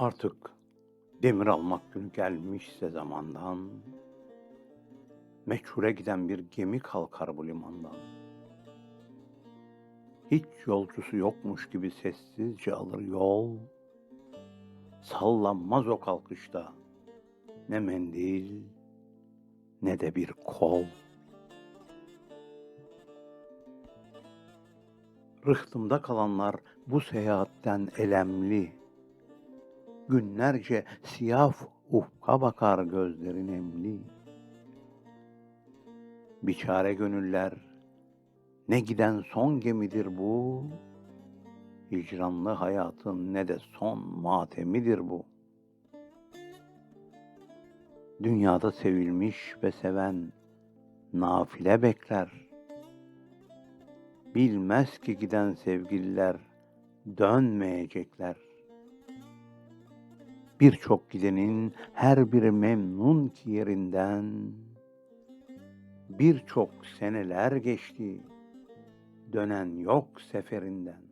Artık demir almak günü gelmişse zamandan, meçhure giden bir gemi kalkar bu limandan. Hiç yolcusu yokmuş gibi sessizce alır yol, sallanmaz o kalkışta ne mendil ne de bir kol. Rıhtımda kalanlar bu seyahatten elemli. Günlerce siyah ufka bakar gözleri nemli. Biçare gönüller, ne giden son gemidir bu, hicranlı hayatın ne de son matemidir bu. Dünyada sevilmiş ve seven nafile bekler. Bilmez ki giden sevgililer dönmeyecekler. Birçok gidenin her biri memnun ki yerinden. Birçok seneler geçti, dönen yok seferinden.